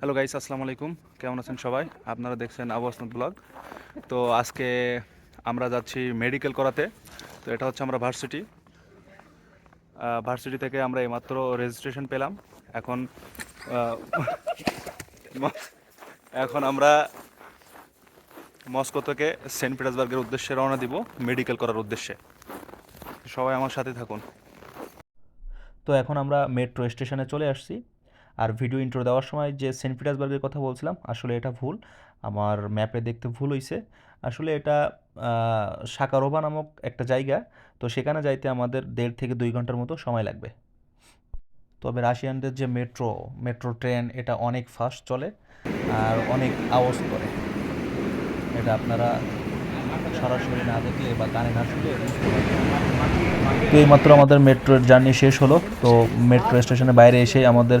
Hello guys আসসালামু আলাইকুম। কেমন আছেন সবাই? আপনারা দেখছেন আবু আসনাদ ব্লগ। তো আজকে আমরা যাচ্ছি মেডিকেল করাতে। তো এটা হচ্ছে আমরা ভার্সিটি। ভার্সিটি থেকে আমরা এইমাত্র রেজিস্ট্রেশন পেলাম। এখন এখন আমরা মস্কো থেকে সেন্ট পিটার্সবার্গের উদ্দেশ্যে রওনা দিব মেডিকেল করার উদ্দেশ্যে। সবাই আমার সাথে থাকুন। তো এখন আমরা মেট্রো স্টেশনে চলে আসছি। আর ভিডিও ইন্ট্রো দেওয়ার সময় যে সেন্ট পিটার্সবার্গের কথা বলছিলাম, আসলে এটা ভুল। আমার ম্যাপে দেখতে ভুল হয়েছে আসলে এটা সাকারোভা নামক একটা জায়গা। তো সেখানে যাইতে আমাদের দেড় থেকে দুই ঘণ্টার মতো সময় লাগবে। তবে রাশিয়ানদের যে মেট্রো মেট্রো ট্রেন এটা অনেক ফাস্ট চলে আর অনেক আওয়াজ করে। এটা আপনারা সরাসরি না দেখলে বা কানে না শুনলে এইমাত্র আমাদের মেট্রোর জার্নি শেষ হলো। তো মেট্রো স্টেশনের বাইরে এসে আমাদের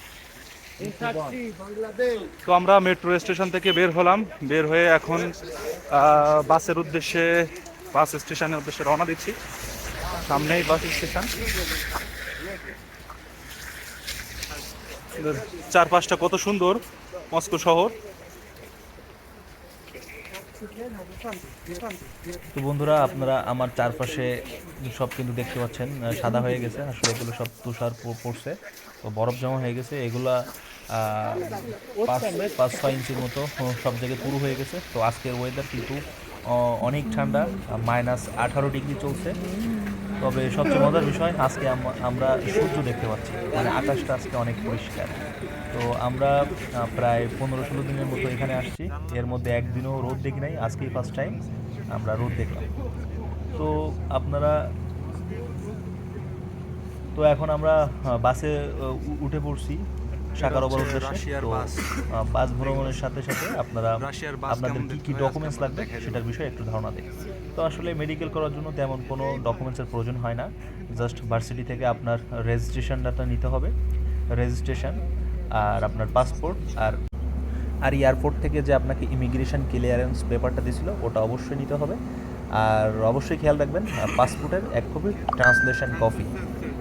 তো আমরা মেট্রো স্টেশন থেকে বের হলাম। বের হয়ে এখন বাসের উদ্দেশ্যে, বাস স্টেশনের উদ্দেশ্যে রওনা দিচ্ছি। সামনেই বাস স্টেশন। চারপাশটা কত সুন্দর, মস্কো শহর। তো বন্ধুরা, আপনারা আমার চারপাশে সব কিন্তু দেখতে পাচ্ছেন সাদা হয়ে গেছে আসলে এগুলো সব তুষার পড়ছে, তো বরফ জমা হয়ে গেছে, এগুলা পাঁচ পাঁচ, ছয় ইঞ্চির মতো সব জায়গায় পুরু হয়ে গেছে, তো আজকের ওয়েদার কিন্তু অনেক ঠান্ডা, মাইনাস আঠারো ডিগ্রি চলছে তবে সবচেয়ে মজার বিষয়, আজকে আম- আমরা সূর্য দেখতে পাচ্ছি। মানে আকাশটা আজকে অনেক পরিষ্কার। তো আমরা প্রায় পনেরো ষোলো দিনের মতো এখানে আসছি। এর মধ্যে একদিনও রোদ দেখি নাই। আজকেই ফার্স্ট টাইম আমরা রোদ দেখলাম। তো আপনারা, তো এখন আমরা বাসে উঠে পড়ছি। সাকারোবার উদ্দেশ্যে রাশিয়ার তো বাস। ভ্রমণের সাথে সাথে আপনারা আপনাদের কি কি ডকুমেন্টস লাগবে সেটার বিষয়ে একটু ধারণা দিই তো আসলে মেডিকেল করার জন্য তেমন কোনো ডকুমেন্টসের প্রয়োজন হয় না। জাস্ট ভার্সিটি থেকে আপনার রেজিস্ট্রেশন ডাটা নিতে হবে। রেজিস্ট্রেশন আর আপনার পাসপোর্ট আর আর এয়ারপোর্ট থেকে যে আপনাকে ইমিগ্রেশন ক্লিয়ারেন্স পেপারটা দিয়েছিল ওটা অবশ্যই নিতে হবে। আর অবশ্যই খেয়াল রাখবেন পাসপোর্টের এক কপি ট্রান্সলেশন কপি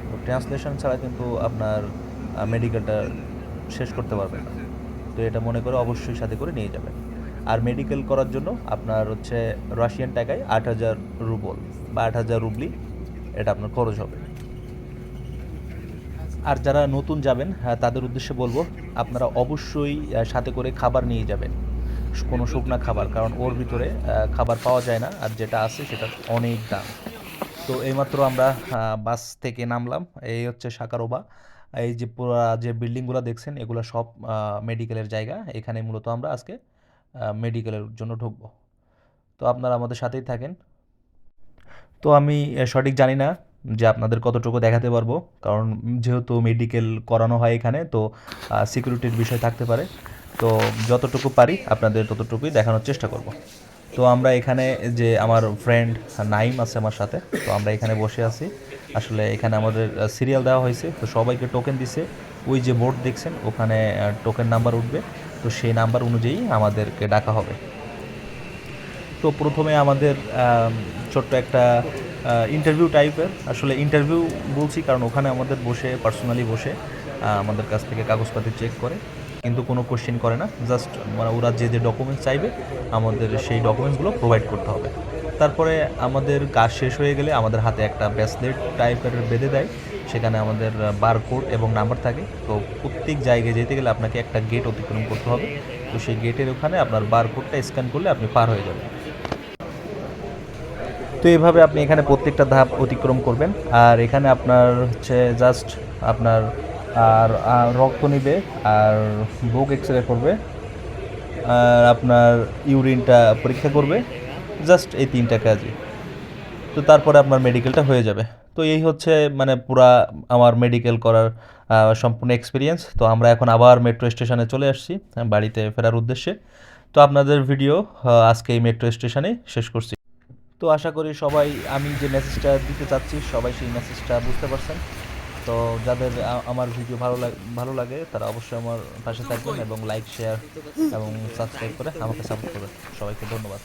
তো ট্রান্সলেশন ছাড়া কিন্তু আপনার মেডিকেলটা শেষ করতে পারবেন না। তো এটা মনে করে অবশ্যই সাথে করে নিয়ে যাবেন। আর মেডিকেল করার জন্য আপনার হচ্ছে রাশিয়ান টাকায় আট হাজার রুবল বা আট হাজার রুবলি এটা আপনার খরচ হবে। আর যারা নতুন যাবেন হ্যাঁ, তাদের উদ্দেশ্যে বলব আপনারা অবশ্যই সাথে করে খাবার নিয়ে যাবেন। কোনো শুকনা খাবার কারণ ওর ভিতরে খাবার পাওয়া যায় না আর যেটা আছে সেটা অনেক দাম। তো এইমাত্র আমরা বাস থেকে নামলাম এই হচ্ছে সাকারোবা। এই যে পুরা যে বিল্ডিংগুলো দেখছেন, এগুলো সব মেডিকেলের জায়গা। এখানে মূলত আমরা আজকে মেডিকেলের জন্য ঢুকবো। তো আপনারা আমাদের সাথেই থাকেন। তো আমি সঠিক জানি না যে আপনাদের কতটুকু দেখাতে পারব, কারণ যেহেতু মেডিকেল করানো হয় এখানে, তো সিকিউরিটির বিষয় থাকতে পারে। তো যতটুকু পারি, আপনাদের ততটুকুই দেখানোর চেষ্টা করব। তো আমরা এখানে যে আমার ফ্রেন্ড নাইম আছে আমার সাথে, তো আমরা এখানে বসে আছি। আসলে এখানে আমাদের সিরিয়াল দেওয়া হয়েছে, তো সবাইকে টোকেন দিছে। ওই যে বোর্ড দেখছেন, ওখানে টোকেন নাম্বার উঠবে। তো সেই নাম্বার অনুযায়ী আমাদেরকে ডাকা হবে। তো প্রথমে আমাদের ছোট্ট একটা ইন্টারভিউ টাইপের আসলে ইন্টারভিউ বলছি কারণ ওখানে আমাদের বসে পার্সোনালি বসে আমাদের কাছ থেকে কাগজপাতি চেক করে। কিন্তু কোনো কোশ্চেন করে না। জাস্ট মানে ওরা যে যে ডকুমেন্টস চাইবে, আমাদের সেই ডকুমেন্টসগুলো প্রোভাইড করতে হবে। তারপরে আমাদের কাজ শেষ হয়ে গেলে আমাদের হাতে একটা ব্যাসলেট টাইপের বেঁধে দেয়। সেখানে আমাদের বারকোড এবং নাম্বার থাকে। তো প্রত্যেক জায়গায় যেতে গেলে আপনাকে একটা গেট অতিক্রম করতে হবে। তো সেই গেটের ওখানে আপনার বারকোডটা স্ক্যান করলে আপনি পার হয়ে যাবেন। তো এইভাবে আপনি এখানে প্রত্যেকটা ধাপ অতিক্রম করবেন। আর এখানে আপনার হচ্ছে জাস্ট আপনার আর রক্ত নিবে, আর বুক এক্স রে করবে, আর আপনার ইউরিনটা পরীক্ষা করবে জাস্ট এই তিনটা কাজই। তো তারপরে আপনার মেডিকেলটা হয়ে যাবে। তো এই হচ্ছে মানে পুরা আমার মেডিকেল করার সম্পূর্ণ এক্সপিরিয়েন্স তো আমরা এখন আবার মেট্রো স্টেশনে চলে আসছি, বাড়িতে ফেরার উদ্দেশ্যে। তো আপনাদের ভিডিও আজকে এই মেট্রো স্টেশনে শেষ করছি। তো আশা করি সবাই, আমি যে মেসেজটা দিতে চাচ্ছি, সবাই সেই মেসেজটা বুঝতে পারছেন। তো যাদের আমার ভিডিও ভালো লাগে ভালো লাগে, তারা অবশ্যই আমার পাশে থাকবেন এবং লাইক শেয়ার এবং সাবস্ক্রাইব করে আমাকে সাপোর্ট করবেন। সবাইকে ধন্যবাদ।